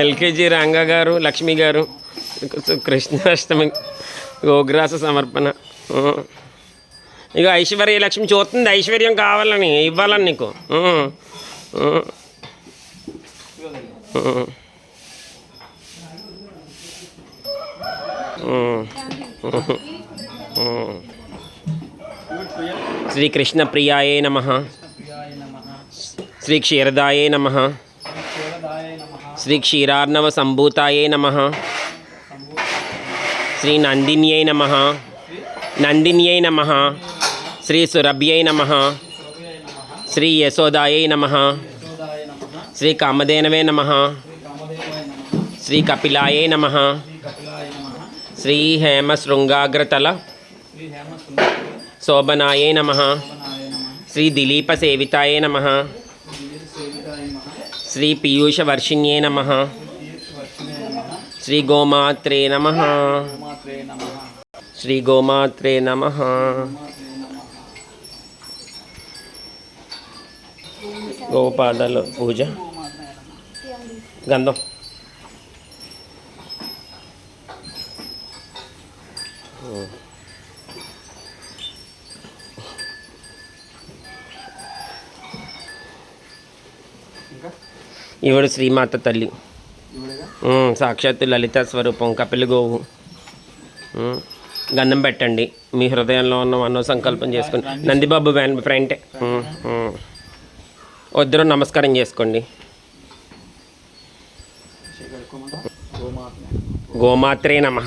LKG Ranga గారు లక్ష్మి గారు కృష్ణాష్టమి గోగ్రాస సమర్పణ. ఇక ఐశ్వర్య లక్ష్మి చూస్తుంది ఐశ్వర్యం కావాలని ఇవ్వాలని నీకు ఆ. ఆ. ఆ. ఆ. శ్రీ కృష్ణ ప్రియాయే నమ శ్రీ క్షీరదాయే నమ శ్రీ క్షీరార్ణవ సంభూతాయే నమ. శ్రీ నందిన్యై నమ. నందిన్యై నమ. శ్రీ సురభ్యై నమ. శ్రీ యశోదాయై నమ. శ్రీ కామధేనవే నమ. శ్రీ కపిలాయే నమ. శ్రీ హేమ శృంగాగ్రతల శోభనాయే నమ. శ్రీ దిలీప సేవితాయే నమ. శ్రీ పీయూషవర్షిణ్యే నమ శ్రీ గోమాత్రే నమ శ్రీ గోమాత్రే నమ గోపాదాల పూజ గంధం ఈవిడ శ్రీమాత తల్లి. సాక్షాత్తు లలిత స్వరూపం కపిల గోవు. ఉమ్, గంధం పెట్టండి. మీ హృదయంలో ఉన్న మనో సంకల్పం చేసుకుని. నందిబాబు వ్యాన్ ఫ్రంటే. వద్దరు నమస్కారం చేసుకోండి. గోమాత్రే నమ.